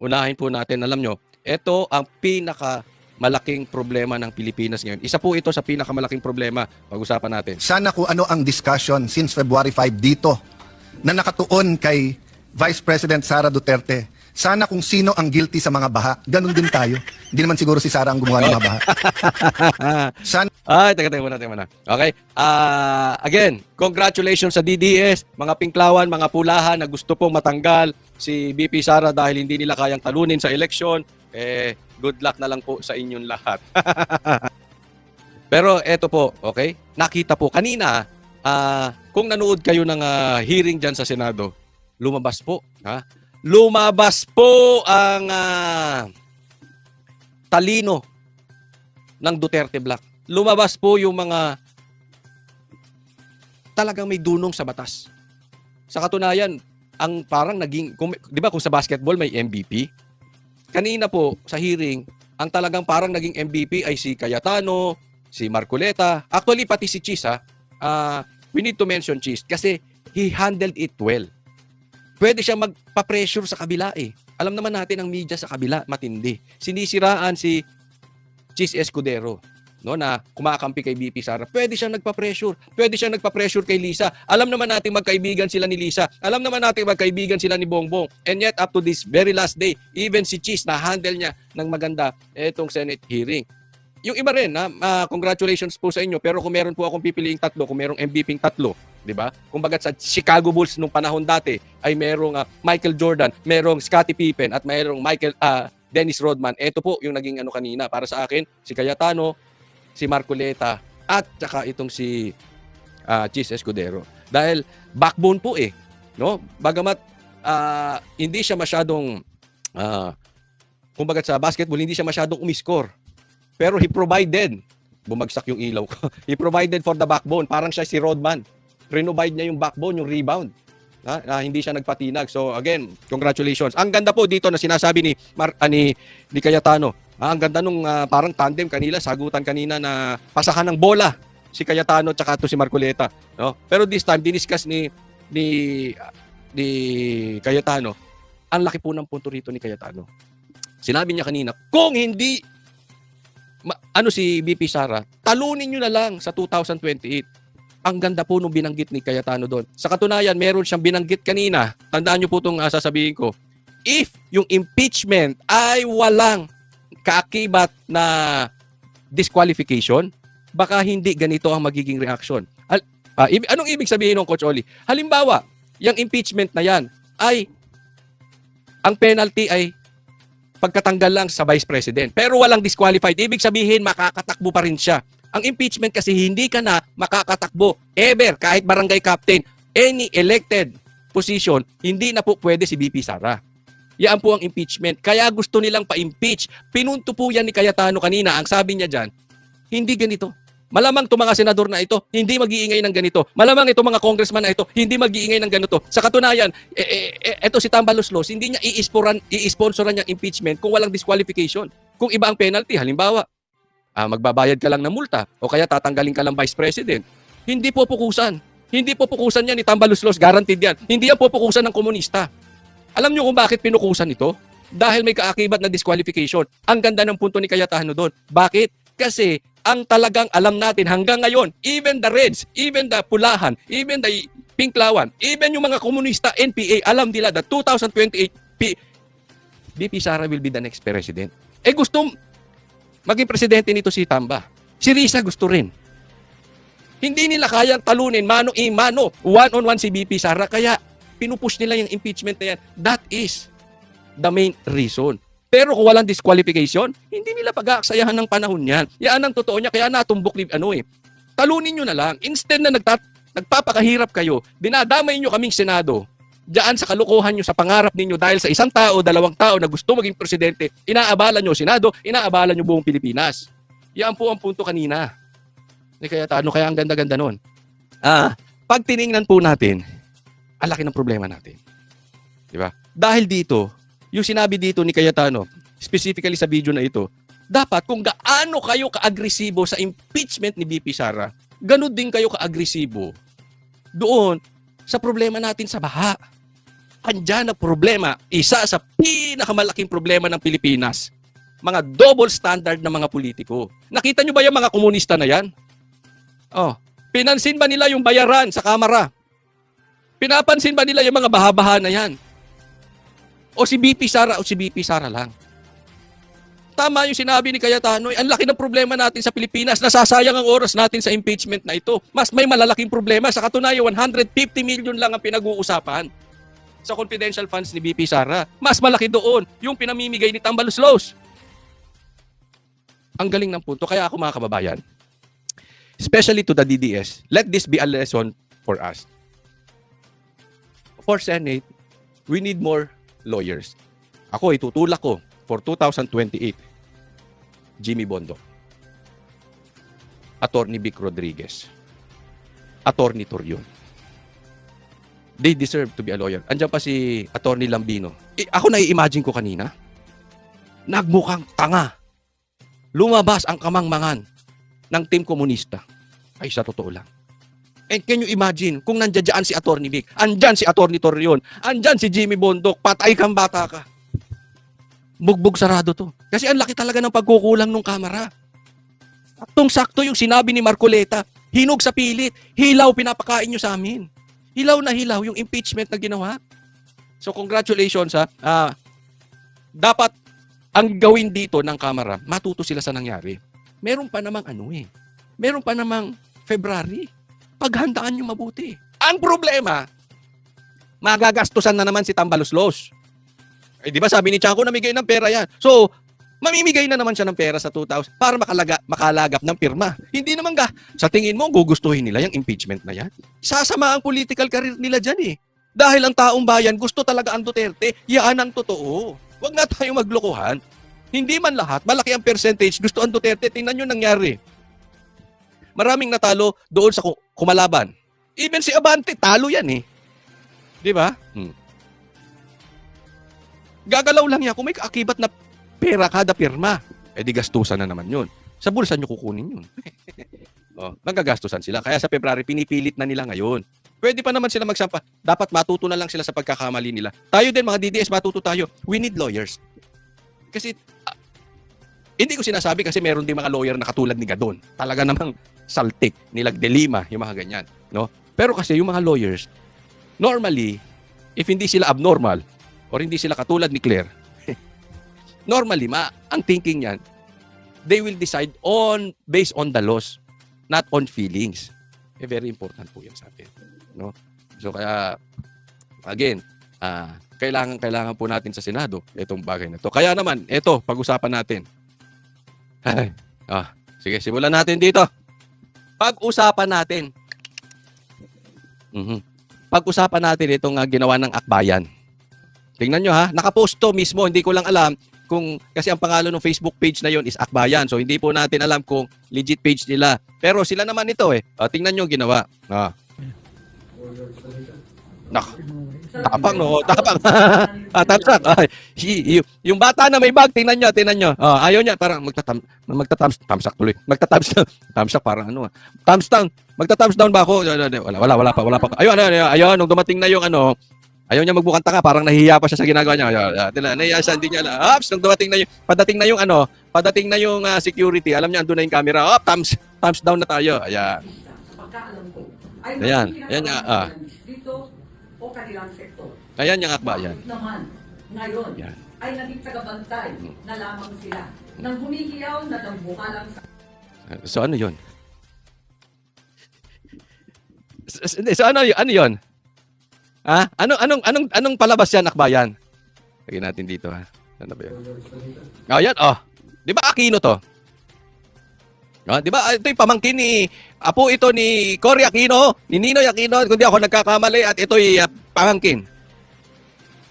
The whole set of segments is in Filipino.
unahin po natin, alam nyo, ito ang pinaka malaking problema ng Pilipinas ngayon. Isa po ito sa pinakamalaking problema. Pag-usapan natin. Sana kung ano ang discussion since February 5 dito na nakatuon kay Vice President Sara Duterte. Sana kung sino ang guilty sa mga baha. Ganon din tayo. Hindi naman siguro si Sara ang gumawa ng mga baha. Sana Ay, teka, teka muna, teka muna. Okay. Ah, again, congratulations sa DDS, mga pinklawan, mga pulahan na gusto pong matanggal si BP Sara dahil hindi nila kayang talunin sa eleksyon. Eh, good luck na lang po sa inyong lahat. Pero eto po, okay? Nakita po kanina, ah, kung nanood kayo ng ah, hearing dyan sa Senado, lumabas po, ha? Lumabas po ang ah, talino ng Duterte Black. Lumabas po yung mga talagang may dunong sa batas. Sa katunayan, ang parang naging, kung, di ba kung sa basketball may MVP? Kanina po sa hearing, ang talagang parang naging MVP ay si Cayetano, si Marcoleta, actually pati si Cheese ha. Ah, we need to mention Cheese kasi he handled it well. Pwede siya magpa-pressure sa kabila eh. Alam naman natin ang media sa kabila, matindi. Sinisiraan si Cheese Escudero no na kumakampi kay BP Sara. Pwede siyang nagpa-pressure. Pwede siyang nagpa-pressure kay Lisa. Alam naman natin magkaibigan sila ni Lisa. Alam naman natin magkaibigan sila ni Bongbong. And yet up to this very last day, even si Cheese na handle niya ng maganda etong Senate hearing. Yung iba rin, na congratulations po sa inyo. Pero kung meron po akong pipiliing tatlo, kung merong MVP tatlo, di ba? Kung bagat sa Chicago Bulls nung panahon dati ay merong ah, Michael Jordan, merong Scottie Pippen at merong Michael ah, Dennis Rodman. Ito po yung naging ano kanina para sa akin, si Cayetano, si Marcoleta at saka itong si ah, Cheese Escudero. Dahil backbone po eh, no? Bagamat ah, hindi siya masyadong ah, kumbaga sa basketball hindi siya masyadong umiscore. Pero he provided bumagsak yung ilaw ko. he provided for the backbone. Parang siya si Rodman. Renovide niya yung backbone, yung rebound. Ha? Na hindi siya nagpatinag. So again, congratulations. Ang ganda po dito na sinasabi ni Mar ah, ni, ni Cayetano. Ah, ang ganda nung ah, parang tandem kanila, sagutan kanina na pasahan ng bola si Cayetano at to si Marcoleta, no? Pero this time diniscuss ni ni ni Cayetano. Ang laki po ng punto rito ni Cayetano. Sinabi niya kanina, kung hindi ma- ano si BP Sara, talunin niyo na lang sa 2028. Ang ganda po nung binanggit ni Cayetano doon. Sa katunayan, meron siyang binanggit kanina. Tandaan niyo po itong ah, sasabihin ko. If yung impeachment ay walang kaakibat na disqualification, baka hindi ganito ang magiging reaction. Al- ah, ib- anong ibig sabihin ng Coach Oli? Halimbawa, yung impeachment na yan ay ang penalty ay pagkatanggal lang sa Vice President. Pero walang disqualified. Ibig sabihin, makakatakbo pa rin siya. Ang impeachment kasi hindi ka na makakatakbo ever kahit barangay captain. Any elected position, hindi na po pwede si BP Sara. Yan po ang impeachment. Kaya gusto nilang pa-impeach. Pinunto po yan ni Cayetano kanina. Ang sabi niya dyan, hindi ganito. Malamang itong mga senador na ito, hindi mag-iingay ng ganito. Malamang itong mga congressman na ito, hindi mag-iingay ng ganito. Sa katunayan, e, e, e, ito si Tambalos Laws, hindi niya i-sponsoran, i-sponsoran yung impeachment kung walang disqualification. Kung iba ang penalty, halimbawa, ah, magbabayad ka lang ng multa o kaya tatanggalin ka lang vice president. Hindi po pukusan. Hindi po pukusan yan ni Tambalos Laws, guaranteed yan. Hindi yan po pukusan ng komunista. Alam niyo kung bakit pinukusan ito? Dahil may kaakibat na disqualification. Ang ganda ng punto ni Cayetano doon. Bakit? Kasi ang talagang alam natin hanggang ngayon, even the Reds, even the Pulahan, even the Pinklawan, even yung mga komunista, NPA, alam nila that 2028, P- BP Sara will be the next president. Eh gusto maging presidente nito si Tamba. Si Risa gusto rin. Hindi nila kayang talunin mano in mano, one-on-one si BP Sara. Kaya pinupush nila yung impeachment na yan. That is the main reason. Pero kung walang disqualification, hindi nila pag-aaksayahan ng panahon yan. Yan ang totoo niya. Kaya natumbok ni ano eh. Talunin nyo na lang. Instead na nagtat nagpapakahirap kayo, dinadamay nyo kaming Senado. Diyan sa kalukuhan nyo sa pangarap ninyo dahil sa isang tao, dalawang tao na gusto maging presidente, inaabala nyo Senado, inaabala nyo buong Pilipinas. Yan po ang punto kanina. Ni kaya ano kaya ang ganda-ganda nun. Ah, pag tiningnan po natin, ang laki ng problema natin. Di ba? Dahil dito, yung sinabi dito ni Cayetano, specifically sa video na ito, dapat kung gaano kayo ka-agresibo sa impeachment ni BP Sara, ganun din kayo ka-agresibo doon sa problema natin sa baha. Andyan na problema, isa sa pinakamalaking problema ng Pilipinas, mga double standard na mga politiko. Nakita nyo ba yung mga komunista na yan? Oh, pinansin ba nila yung bayaran sa kamara? Pinapansin ba nila yung mga baha-baha na yan? O si BP Sara o si BP Sara lang? Tama yung sinabi ni Cayetano, ang laki ng problema natin sa Pilipinas, nasasayang ang oras natin sa impeachment na ito. Mas may malalaking problema. Sa katunayan, 150 million lang ang pinag-uusapan sa confidential funds ni BP Sara. Mas malaki doon yung pinamimigay ni Tambaluslos. Ang galing ng punto. Kaya ako mga kababayan, especially to the DDS, let this be a lesson for us. For Senate, we need more lawyers. Ako, itutulak ko for 2028, Jimmy Bondo. Attorney Vic Rodriguez. Attorney Torion. They deserve to be a lawyer. Andiyan pa si Attorney Lambino. Eh, ako nai-imagine ko kanina, nagmukhang tanga. Lumabas ang kamangmangan ng team komunista. Ay, sa totoo lang. And can you imagine kung nandiyan si Attorney Vic, andyan si Attorney Torion, andyan si Jimmy Bondok, patay kang bata ka. Bugbog sarado to. Kasi ang laki talaga ng pagkukulang ng kamera. Saktong sakto yung sinabi ni Marcoleta, hinog sa pilit, hilaw pinapakain nyo sa amin. Hilaw na hilaw yung impeachment na ginawa. So congratulations ha. Ah, dapat ang gawin dito ng kamera, matuto sila sa nangyari. Meron pa namang ano eh. Meron pa namang February. Paghandaan nyo mabuti. Ang problema, magagastusan na naman si Tambaluslos. Eh, di ba sabi ni Chanko, namigay ng pera yan. So, mamimigay na naman siya ng pera sa 2,000 para makalaga, makalagap ng pirma. Hindi naman ga, sa tingin mo, gugustuhin nila yung impeachment na yan? Sasama ang political career nila dyan eh. Dahil ang taong bayan gusto talaga ang Duterte, yan ang totoo. Huwag na tayong maglokohan. Hindi man lahat, malaki ang percentage, gusto ang Duterte, tingnan nyo nangyari. Maraming natalo doon sa ku- kumalaban. Even si Abante, talo yan eh. Di ba? Hmm. Gagalaw lang yan kung may akibat na pera kada pirma. Eh di gastusan na naman yun. Sa bulsa nyo kukunin yun. oh, nagagastusan sila. Kaya sa February, pinipilit na nila ngayon. Pwede pa naman sila magsampa. Dapat matuto na lang sila sa pagkakamali nila. Tayo din, mga DDS, matuto tayo. We need lawyers. Kasi, ah, hindi ko sinasabi kasi meron din mga lawyer na katulad ni Gadon. Talaga namang saltik, nilag de Lima, yung mga ganyan. No? Pero kasi yung mga lawyers, normally, if hindi sila abnormal, or hindi sila katulad ni Claire, normally, ma, ang thinking niyan, they will decide on, based on the laws, not on feelings. Eh, very important po yan sa atin. No? So, kaya, again, ah, kailangan, kailangan po natin sa Senado itong bagay na to. Kaya naman, ito, pag-usapan natin. Ay, ah, sige, simulan natin dito. Pag-usapan natin. Mhm. Pag-usapan natin itong ah, ginawa ng Akbayan. Tingnan nyo ha, nakapost to mismo, hindi ko lang alam kung, kasi ang pangalan ng Facebook page na yon is Akbayan. So hindi po natin alam kung legit page nila. Pero sila naman ito eh. Ah, tingnan ang ginawa. Ah. Nak, tapang no, tapang. ah, tamsak. Ah, yung bata na may bag, tingnan nyo, tingnan nyo. Ah, ayaw niya, parang magtatam, magtatams, tamsak tuloy. Magtatams, tamsak parang ano. ah. Thumbs down. Magta-thumbs down ba ako? Wala, wala, wala pa, wala pa. Ayun, ayun, ayun, ayun, nung dumating na yung ano, ayaw niya magbukang taka, parang nahihiya pa siya sa ginagawa niya. Tingnan, nahihiya siya, hindi niya alam. Ups, nung dumating na yung, padating na yung ano, padating na yung ah, security, alam niya, andun na yung camera. Up, thumbs, thumbs down na tayo. Ayan. Ayan, ayan pinaka- ah. dito o kanilang sektor. Ayan yung akbayan. Bakit naman, ngayon, Yan. ay naging tagabantay Hmm. na lamang sila nang humihiyaw na dambukalang sa So ano yon? So, so ano ano yon? Ha? Ano anong anong anong palabas yan akbayan? Lagyan natin dito ha. Ano ba 'yan? Oh, yan oh. 'Di ba Aquino to? Oh, 'di ba ito yung pamangkin ni apo ito ni Cory Aquino, ni Ninoy Aquino, kung di ako nagkakamali at ito yung pamangkin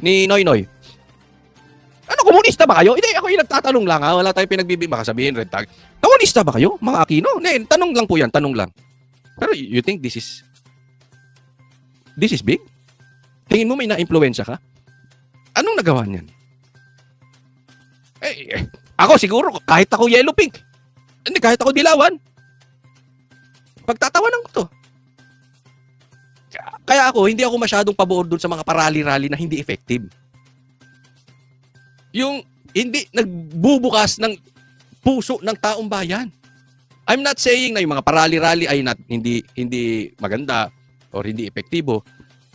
ni Noy Noy. Ano, komunista ba kayo? Hindi, ako yung nagtatanong lang ha. Wala tayong pinagbibig. Baka sabihin, red tag. Komunista ba kayo, mga Aquino? Hindi, tanong lang po yan, tanong lang. Pero you think this is, this is big? Tingin mo may na-impluensya ka? Anong nagawa niyan? Eh, eh, ako siguro, kahit ako yellow pink. Hindi, kahit ako dilawan. Pagtatawanan ko to. Kaya, ako, hindi ako masyadong pabor dun sa mga parali-rally na hindi effective. Yung hindi nagbubukas ng puso ng taong bayan. I'm not saying na yung mga parali-rally ay not, hindi hindi maganda or hindi epektibo.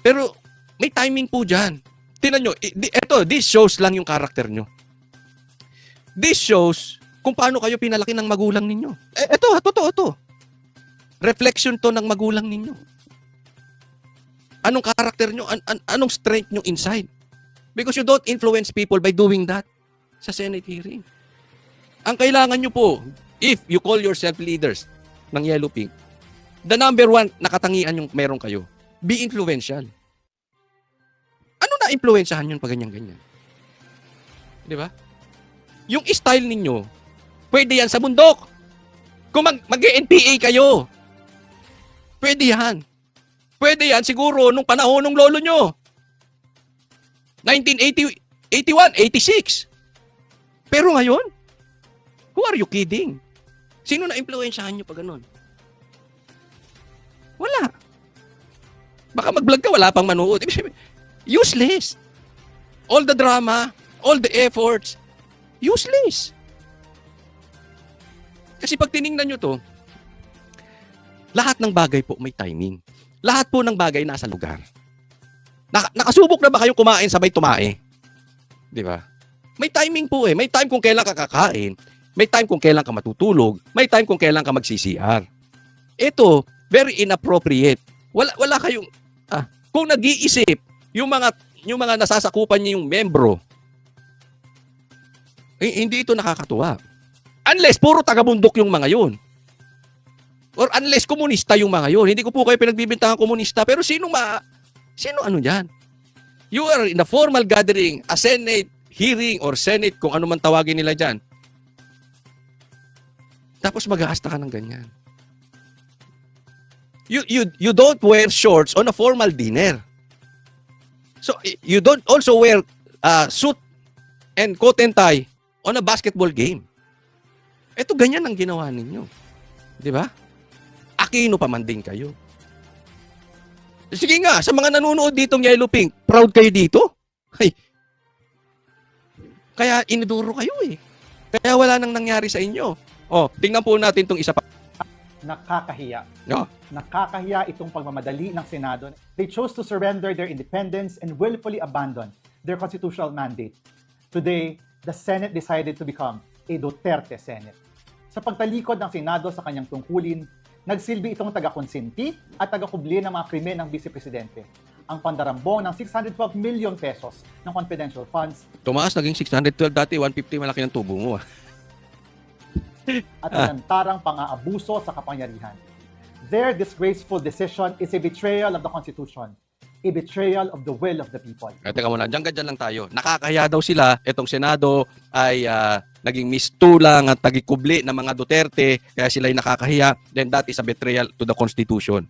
Pero may timing po diyan. Tingnan nyo, eto, this shows lang yung karakter nyo. This shows kung paano kayo pinalaki ng magulang ninyo. Eh, eto, ha, totoo to. Reflection to ng magulang ninyo. Anong karakter nyo? An- an- anong strength nyo inside? Because you don't influence people by doing that sa Senate hearing. Ang kailangan nyo po, if you call yourself leaders ng Yellow Pink, the number one nakatangian yung meron kayo, be influential. Na influensyahan yun pag ganyan-ganyan? Di ba? Yung style ninyo, pwede yan sa bundok. Kung mag, mag-NPA kayo, pwede yan. Pwede yan siguro nung panahon ng lolo nyo. 1980, 81, 86. Pero ngayon, who are you kidding? Sino na influensyahan nyo pag ganun? Wala. Baka mag-vlog ka, wala pang manood. Useless. All the drama, all the efforts, useless. Kasi pag tiningnan nyo to, lahat ng bagay po may timing. Lahat po ng bagay nasa lugar. Nak- nakasubok na ba kayo kumain sabay tumae? Di ba? May timing po eh. May time kung kailan ka kakain. May time kung kailan ka matutulog. May time kung kailan ka mag-CCR. Ito, very inappropriate. Wala wala kayong ah, kung nag-iisip yung mga yung mga nasasakupan niyo yung membro. eh, hindi ito nakakatuwa. Unless puro taga-bundok yung mga yun. Or unless komunista yung mga yun. Hindi ko po kayo pinagbibintangan komunista. Pero sino ma... Sino ano yan? You are in a formal gathering, a Senate hearing or Senate, kung ano man tawagin nila dyan. Tapos mag-aasta ka ng ganyan. You, you, you don't wear shorts on a formal dinner. So, you don't also wear uh, suit and coat and tie on a basketball game. Ito ganyan ang ginawa ninyo. Di ba? Aquino pa man din kayo. Sige nga, sa mga nanonood ditong Yellow Pink, proud kayo dito? Ay. Kaya iniduro kayo eh. Kaya wala nang nangyari sa inyo. Oh, tingnan po natin tong isa pa. Nakakahiya. No. Nakakahiya itong pagmamadali ng Senado. They chose to surrender their independence and willfully abandon their constitutional mandate. Today, the Senate decided to become a Duterte Senate. Sa pagtalikod ng Senado sa kanyang tungkulin, nagsilbi itong taga-konsenti at taga-kubli ng mga krimen ng Vice Presidente. Ang pandarambong ng 612 million pesos ng confidential funds Tumaas, naging 612 dati, 150 malaki ng tubo mo. at inantarang pang-aabuso sa kapangyarihan. Their disgraceful decision is a betrayal of the Constitution, a betrayal of the will of the people. Eh, teka muna, dyan ka dyan lang tayo. Nakakahiya daw sila, itong Senado ay ah, naging mistulang at tagikubli ng mga Duterte, kaya sila ay nakakahiya, then that is a betrayal to the Constitution.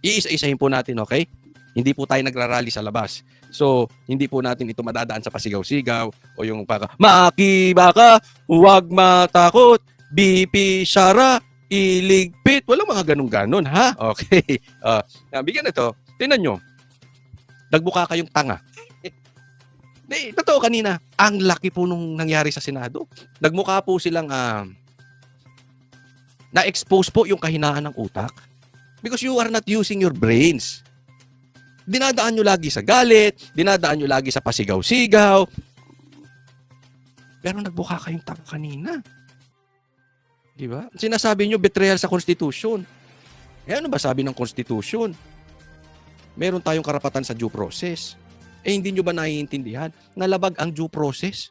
Iisa-isahin po natin, okay? Hindi po tayo nagrarally sa labas. So, hindi po natin ito madadaan sa pasigaw-sigaw o yung paka, Makiba ka, huwag matakot, BP Sara, iligpit. Walang mga ganun-ganon, ha? Okay. Uh, bigyan na to. Tingnan nyo. Nagbuka kayong tanga. Di, totoo kanina, ang laki po nung nangyari sa Senado. Nagmukha po silang ah, na-expose po yung kahinaan ng utak. Because you are not using your brains. Dinadaan nyo lagi sa galit, dinadaan nyo lagi sa pasigaw-sigaw. Pero nagbuka kayong tanga kanina. Di ba? Sinasabi nyo betrayal sa Constitution. Eh ano ba sabi ng Constitution? Meron tayong karapatan sa due process. Eh hindi nyo ba naiintindihan? Nalabag ang due process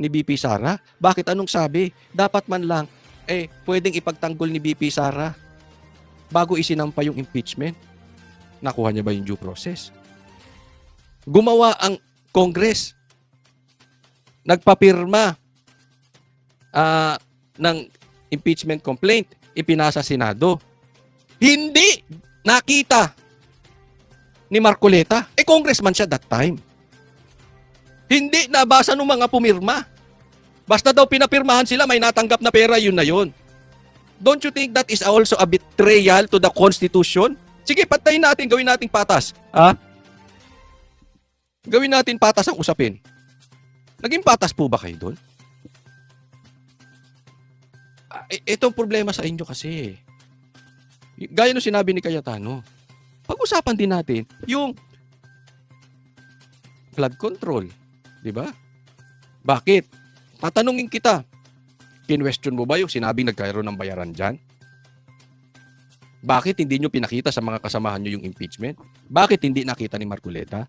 ni BP Sara. Bakit anong sabi? Dapat man lang, eh, pwedeng ipagtanggol ni BP Sara bago isinampa yung impeachment. Nakuha niya ba yung due process? Gumawa ang Congress. Nagpapirma ah, ng impeachment complaint. Ipinasa Senado. Hindi nakita ni Marcoleta. Eh, congressman siya that time. Hindi nabasa ng mga pumirma. Basta daw pinapirmahan sila, may natanggap na pera, yun na yun. Don't you think that is also a betrayal to the Constitution? Sige, patayin natin, gawin nating patas. Ha? Gawin natin patas ang usapin. Naging patas po ba kayo doon? Ah, i- Ito ang problema sa inyo kasi. Gaya nung sinabi ni Cayetano, pag-usapan din natin yung flood control. Di ba? Bakit? Tatanungin kita, kinwestiyon mo ba yung sinabing nagkaroon ng bayaran dyan? Bakit hindi nyo pinakita sa mga kasamahan nyo yung impeachment? Bakit hindi nakita ni Marcoleta?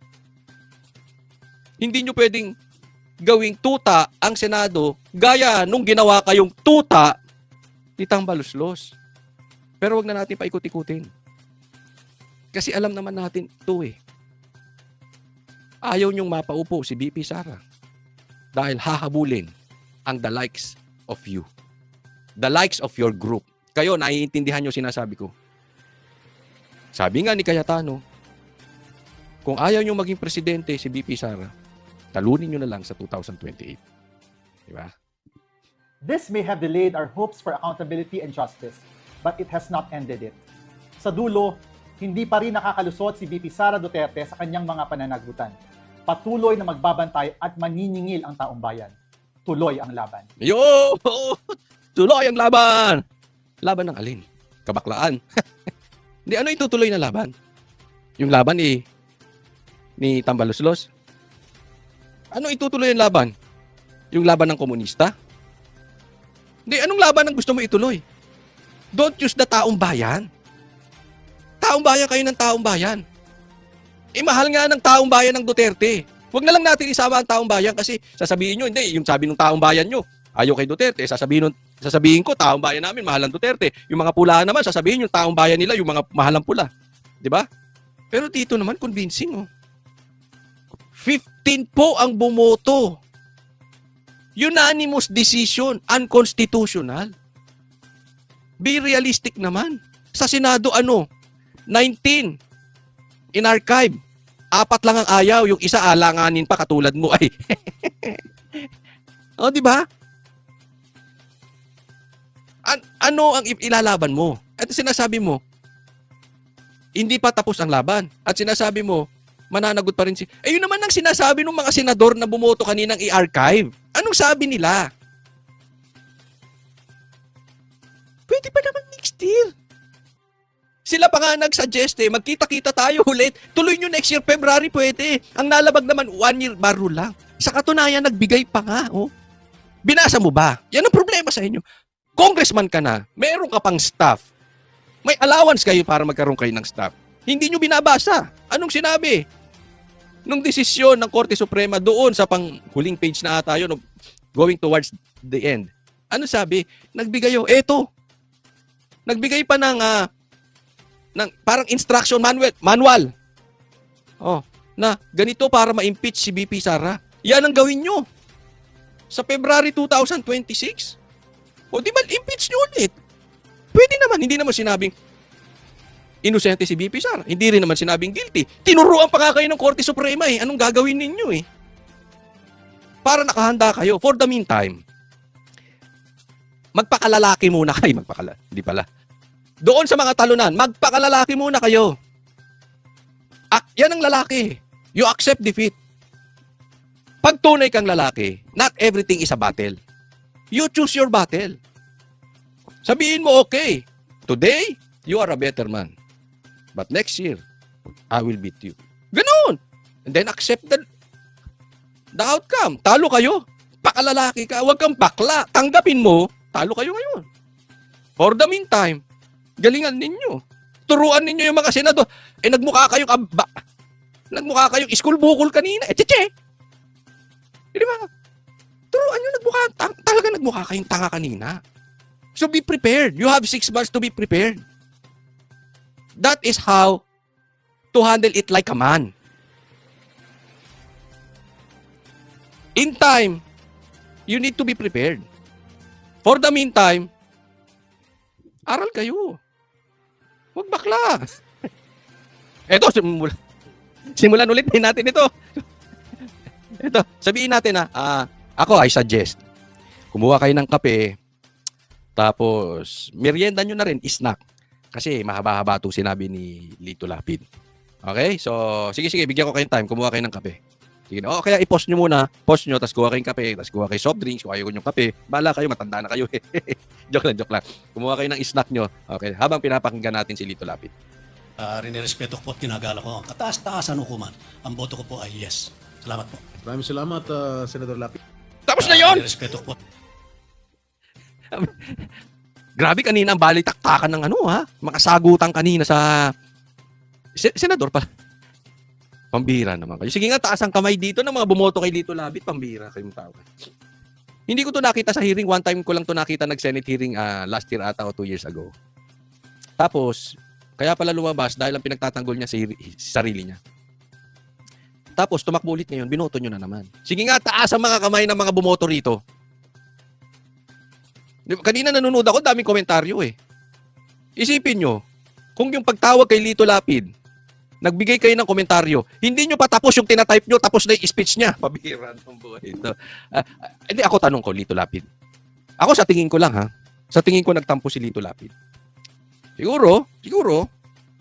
Hindi nyo pwedeng gawing tuta ang Senado gaya nung ginawa kayong tuta ni Tambaluslos. Pero wag na natin paikot-ikutin. Kasi alam naman natin ito eh. Ayaw nyong mapaupo si BP Sara dahil hahabulin ang the likes of you. The likes of your group. Kayo, naiintindihan nyo sinasabi ko. Sabi nga ni Cayetano, kung ayaw nyo maging presidente si BP Sara, talunin nyo na lang sa 2028. Di ba? This may have delayed our hopes for accountability and justice, but it has not ended it. Sa dulo, hindi pa rin nakakalusot si VP Sara Duterte sa kanyang mga pananagutan. Patuloy na magbabantay at maniningil ang taong bayan. Tuloy ang laban. Yo! Tuloy ang laban! Laban ng alin? Kabaklaan. Hindi, ano itutuloy na laban? Yung laban ni ni Tambaluslos? Ano itutuloy ang laban? Yung laban ng komunista? Hindi, anong laban ang gusto mo ituloy? Don't use the taong bayan. Taong bayan kayo ng taong bayan. Eh, mahal nga ng taong bayan ng Duterte. Huwag na lang natin isama ang taong bayan kasi sasabihin nyo, hindi, yung sabi ng taong bayan nyo, ayaw kay Duterte, sasabihin, nun- sasabihin ko, taong bayan namin, mahal ang Duterte. Yung mga pula naman, sasabihin yung taong bayan nila, yung mga mahal ang pula. Di ba? Pero dito naman, convincing, oh. 15 po ang bumoto. Unanimous decision, unconstitutional. Be realistic naman. Sa Senado, ano? 19 in archive. Apat lang ang ayaw, yung isa alanganin pa katulad mo ay. oh, di ba? An- ano ang ilalaban mo? At sinasabi mo, hindi pa tapos ang laban. At sinasabi mo, mananagot pa rin si... Eh, yun naman ang sinasabi ng mga senador na bumoto kaninang i-archive. Anong sabi nila? Pwede pa naman mixed deal. Sila pa nga nag-suggest eh, magkita-kita tayo ulit. Tuloy nyo next year, February pwede. Ang nalabag naman, one year baro lang. Sa katunayan, nagbigay pa nga. Oh. Binasa mo ba? Yan ang problema sa inyo. Congressman ka na, meron ka pang staff. May allowance kayo para magkaroon kayo ng staff. Hindi nyo binabasa. Anong sinabi? Nung desisyon ng Korte Suprema doon sa pang huling page na ata yun, going towards the end. Ano sabi? Nagbigay oh, eto. Nagbigay pa ng ah, ng parang instruction manual, manual. Oh, na ganito para ma-impeach si BP Sara. Yan ang gawin nyo. Sa February 2026. O di ba, impeach nyo ulit. Pwede naman, hindi naman sinabing inosente si BP Sara. Hindi rin naman sinabing guilty. Tinuruan pa nga kayo ng Korte Suprema eh. Anong gagawin ninyo eh? Para nakahanda kayo. For the meantime, magpakalalaki muna kayo. Magpakala, hindi pala. Doon sa mga talunan, magpakalalaki muna kayo. Ah, yan ang lalaki. You accept defeat. Pag tunay kang lalaki, not everything is a battle. You choose your battle. Sabihin mo, okay, today, you are a better man. But next year, I will beat you. Ganun. And then accept the, the outcome. Talo kayo. Pakalalaki ka. Huwag kang bakla. Tanggapin mo. Talo kayo ngayon. For the meantime, galingan ninyo. Turuan ninyo yung mga senador. Eh, nagmukha kayo kaba. Nagmukha kayong school bukol kanina. Eh, tche Di ba? Turuan nyo, nagmukha, ta- talaga nagmukha kayong tanga kanina. So be prepared. You have six months to be prepared. That is how to handle it like a man. In time, you need to be prepared. For the meantime, aral kayo. Huwag bakla. Eto, simula, simulan ulit natin ito. Ito, sabihin natin na, ah, ako, I suggest, kumuha kayo ng kape, tapos, merienda nyo na rin, snack. Kasi mahaba-haba itong sinabi ni Lito Lapid. Okay? So, sige, sige, bigyan ko kayong time. Kumuha kayo ng kape. Sige, o kaya i-post nyo muna. Post nyo, tapos kuha kayong kape, tapos kuha kayo soft drinks, kung ayaw nyo kape. Bala kayo, matanda na kayo. eh. joke lang, joke lang. Kumuha kayo ng snack nyo. Okay, habang pinapakinggan natin si Lito Lapid. Uh, rinirespeto ko po at ginagala ko ang kataas-taasan hukuman. Ang boto ko po ay yes. Salamat po. Maraming salamat, uh, Senator Lapi. Tapos na Ah, yon! Rinirespeto ko po. Grabe kanina ang balitaktakan ng ano ha. Makasagutan kanina sa Se- senador pa. Pambira naman kayo. Sige nga, taas ang kamay dito ng mga bumoto kay Lito Labit. Pambira kayong tao. Hindi ko to nakita sa hearing. One time ko lang to nakita nag-Senate hearing ah, last year ata o two years ago. Tapos, kaya pala lumabas dahil ang pinagtatanggol niya hiri- sa sarili niya. Tapos, tumakbo ulit ngayon, binoto nyo na naman. Sige nga, taas ang mga kamay ng mga bumoto rito. Kanina nanonood ako, daming komentaryo eh. Isipin nyo, kung yung pagtawag kay Lito Lapid, nagbigay kayo ng komentaryo, hindi nyo pa tapos yung tinatype nyo, tapos na yung speech niya. Pabira ng buhay ito. Ah, hindi, ako tanong ko, Lito Lapid. Ako sa tingin ko lang ha, sa tingin ko nagtampo si Lito Lapid. Siguro, siguro,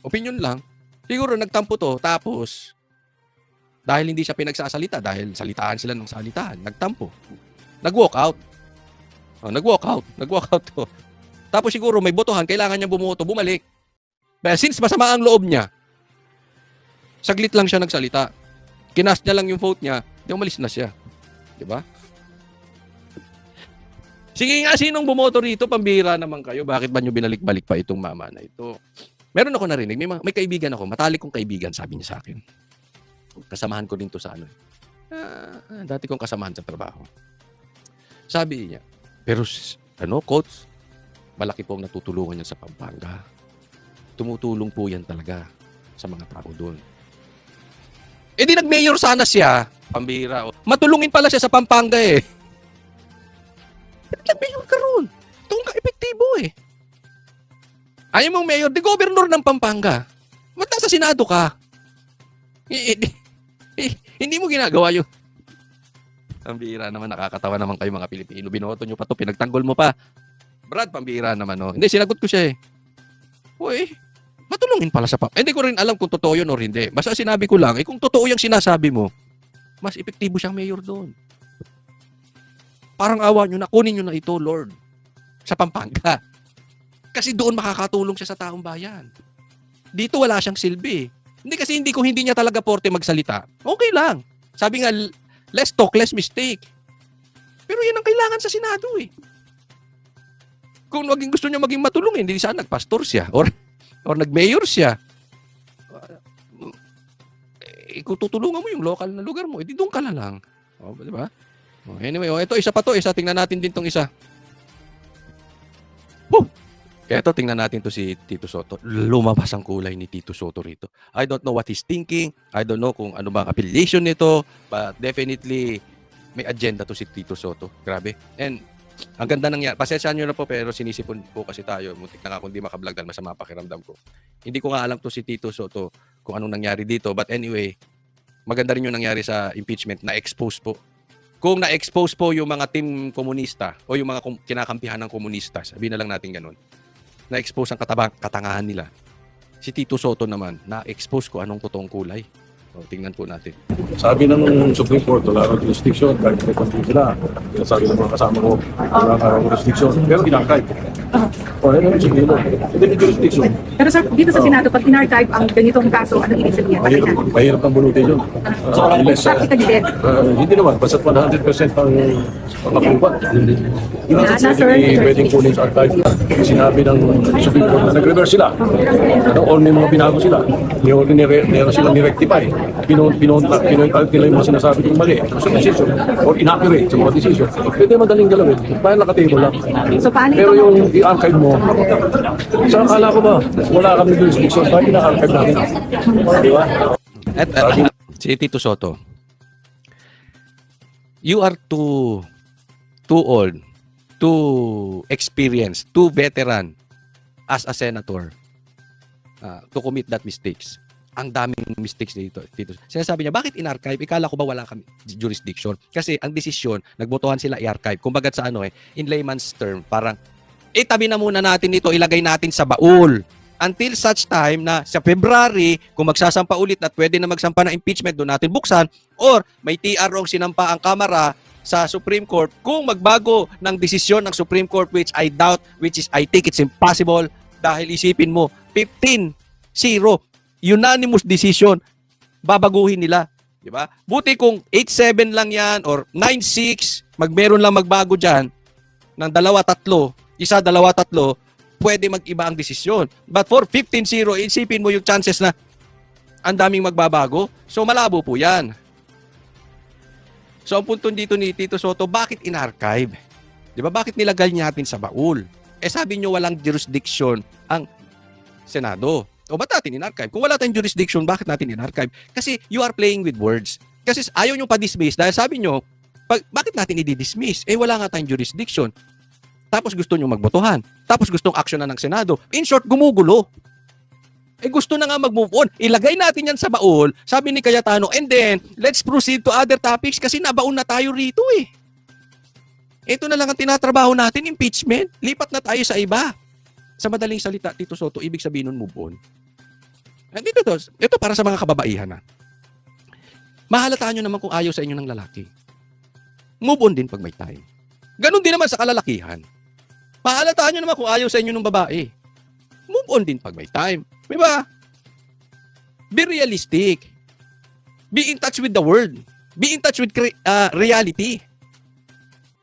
opinion lang, siguro nagtampo to, tapos, dahil hindi siya pinagsasalita, dahil salitaan sila ng salitaan, nagtampo. Nag-walk out. Oh, nag-walk out. Nag-walk out to. Tapos siguro may botohan, kailangan niya bumoto, bumalik. But since masama ang loob niya, saglit lang siya nagsalita. Kinast niya lang yung vote niya, di umalis na siya. Di ba? Sige nga, sinong bumoto rito? Pambira naman kayo. Bakit ba nyo binalik-balik pa itong mama na ito? Meron ako narinig. May, may kaibigan ako. Matalik kong kaibigan, sabi niya sa akin. Kasamahan ko din to sa ano. Ah, dati kong kasamahan sa trabaho. Sabi niya, pero ano, coach, malaki po ang natutulungan niya sa Pampanga. Tumutulong po yan talaga sa mga tao doon. Eh di nag-mayor sana siya. Pambira. Matulungin pala siya sa Pampanga eh. Nag-mayor ka ron. Doon ka epektibo eh. Ayaw mong mayor, di governor ng Pampanga. Ba't nasa Senado ka? Eh, eh, eh, hindi mo ginagawa yung... Bira naman, nakakatawa naman kayo mga Pilipino. Binoto nyo pa to, pinagtanggol mo pa. Brad, pambira naman, no? Hindi, sinagot ko siya eh. Uy, matulungin pala sa. Eh, hindi ko rin alam kung totoo yun or hindi. Basta sinabi ko lang, eh kung totoo yung sinasabi mo, mas epektibo siyang mayor doon. Parang awa nyo na, kunin nyo na ito, Lord, sa Pampanga. Kasi doon makakatulong siya sa taong bayan. Dito wala siyang silbi. Hindi kasi hindi kung hindi niya talaga porte magsalita. Okay lang. Sabi nga, less talk, less mistake. Pero yan ang kailangan sa Senado eh. Kung maging gusto niya maging matulungin, hindi sana nagpastor siya or or nag-mayor siya. Eh, kung tutulungan mo yung local na lugar mo, edi doon ka na lang. O, di ba? O, anyway, oh, ito isa pa to, isa tingnan natin din tong isa. Woo! Kaya ito, tingnan natin to si Tito Soto. Lumabas ang kulay ni Tito Soto rito. I don't know what he's thinking. I don't know kung ano ba ang affiliation nito. But definitely, may agenda to si Tito Soto. Grabe. And ang ganda ng Pasensya nyo na po pero sinisipon po kasi tayo. Muntik na nga kung di makablog dahil masama pakiramdam ko. Hindi ko nga alam to si Tito Soto kung anong nangyari dito. But anyway, maganda rin yung nangyari sa impeachment na expose po. Kung na-expose po yung mga team komunista o yung mga kum- kinakampihan ng komunista, sabihin na lang natin ganun, na-expose ang katabang, katangahan nila. Si Tito Soto naman, na-expose ko anong totoong kulay. O, tingnan po natin. Sabi ng Supreme Court, wala kang jurisdiction, kahit may konti sila. Sabi ng mga kasama ko, wala kang jurisdiction. Pero inarchive. O, yan ang sabihin mo. Hindi may jurisdiction. Pero sir, dito sa Senado, pag in-archive ang ganitong kaso, ano ibig sabihin? Mahirap, mahirap ang bunutin yun. Uh, unless, uh, uh, hindi naman, basta't 100% ang makakuha. Hindi Wala na, sir. Hindi pwedeng kunin sa archive. Sinabi ng Supreme Court na nag-reverse sila. Ano, or may mga binago sila. Ni-rectify. Pinon, pinon, pinon, nila yung mga sinasabi kong mali sa decision or inaccurate sa mga decision. Pwede madaling galawin. Kaya nakatable lang. So paano Pero ito? yung i-archive mo, sa akala ko ba, wala kami jurisdiction, bakit ina-archive namin? Di ba? At, at, at, si Tito Soto, you are too too old, too experienced, too veteran as a senator uh, to commit that mistakes. Ang daming mistakes dito. Tito. Sinasabi niya, bakit in-archive? Ikala ko ba wala kami jurisdiction? Kasi ang desisyon, nagbotohan sila i-archive. Kumbaga sa ano eh, in layman's term, parang, itabi na muna natin ito, ilagay natin sa baul. until such time na sa February, kung magsasampa ulit at pwede na magsampa ng impeachment, doon natin buksan, or may TRO sinampa ang Kamara sa Supreme Court, kung magbago ng desisyon ng Supreme Court, which I doubt, which is I think it's impossible, dahil isipin mo, 15-0, unanimous decision, babaguhin nila. Di ba? Buti kung 8-7 lang yan or 9-6, magmeron lang magbago dyan ng dalawa, tatlo, isa, dalawa, tatlo, pwede mag-iba ang desisyon. But for 15-0, isipin mo yung chances na ang daming magbabago. So malabo po yan. So ang punto dito ni Tito Soto, bakit in-archive? Di ba? Bakit nilagay natin sa baul? Eh sabi nyo walang jurisdiction ang Senado. O ba't natin in-archive? Kung wala tayong jurisdiction, bakit natin in-archive? Kasi you are playing with words. Kasi ayaw nyo pa-dismiss dahil sabi nyo, pag, bakit natin i-dismiss? Eh wala nga tayong jurisdiction. Tapos gusto nyo magbotohan. Tapos gustong aksyon na ng Senado. In short, gumugulo. Eh gusto na nga mag-move on. Ilagay natin yan sa baul, sabi ni Cayetano, and then, let's proceed to other topics kasi nabaon na tayo rito eh. Ito na lang ang tinatrabaho natin, impeachment. Lipat na tayo sa iba. Sa madaling salita, Tito Soto, ibig sabihin nun move on. Eh, Dito to, ito para sa mga kababaihan na. Mahalataan nyo naman kung ayaw sa inyo ng lalaki. Move on din pag may time. Ganon din naman sa kalalakihan. Mahalataan nyo naman kung ayaw sa inyo ng babae. Move on din pag may time. Di ba? Be realistic. Be in touch with the world. Be in touch with uh, reality.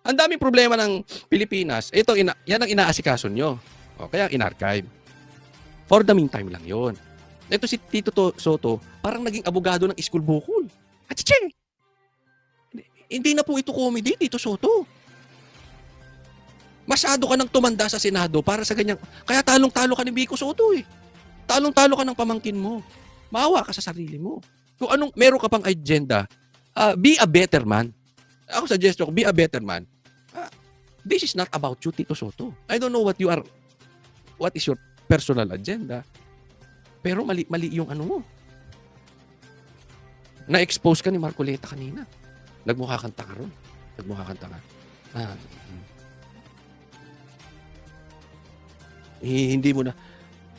Ang daming problema ng Pilipinas. Ito, ina- yan ang inaasikaso nyo. O, kaya in-archive. For the meantime lang yon. Ito si Tito To- Soto, parang naging abogado ng school bukol. Atche! Hindi na po ito comedy, Tito Soto. Masyado ka nang tumanda sa Senado para sa ganyang... Kaya talong-talo ka ni Vico Soto eh. Talong-talo ka ng pamangkin mo. Maawa ka sa sarili mo. Kung anong meron ka pang agenda, ah, be a better man. Ako suggestion ko, be a better man. Ah, this is not about you, Tito Soto. I don't know what you are, what is your personal agenda. Pero mali, mali yung ano mo. Na-expose ka ni Marcoleta kanina. Nagmukha kang tanga ron. Nagmukha kang tanga. Ah, mm. hindi mo na.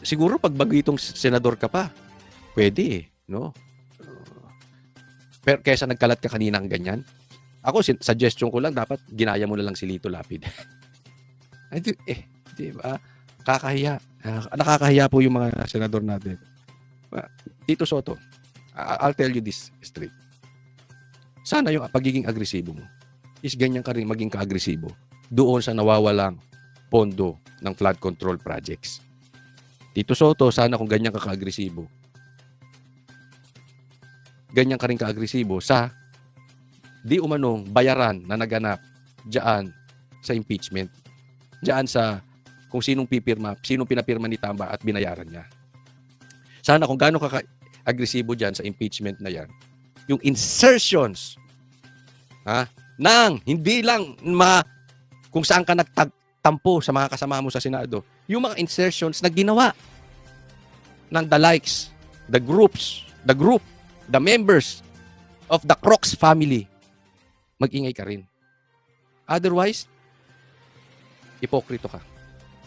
Siguro pag bagitong senador ka pa, pwede eh, no? Pero kesa nagkalat ka kanina ng ganyan, ako, suggestion ko lang, dapat ginaya mo na lang si Lito Lapid. Eh, di ba? Kakahiya. Ah, nakakahiya po yung mga senador natin. Ah, Tito Soto, I'll tell you this straight. Sana yung pagiging agresibo mo is ganyan ka rin maging kaagresibo doon sa nawawalang pondo ng flood control projects. Tito Soto, sana kung ganyan ka kaagresibo, ganyan ka rin kaagresibo sa di umanong bayaran na naganap diyan sa impeachment. Diyan sa kung sinong pipirma, sinong pinapirma ni Tamba at binayaran niya. Sana kung gaano ka agresibo diyan sa impeachment na yan, yung insertions ha, ng hindi lang ma kung saan ka nagtampo sa mga kasama mo sa Senado, yung mga insertions na ginawa ng the likes, the groups, the group, the members of the Crocs family, mag-ingay ka rin. Otherwise, ipokrito ka.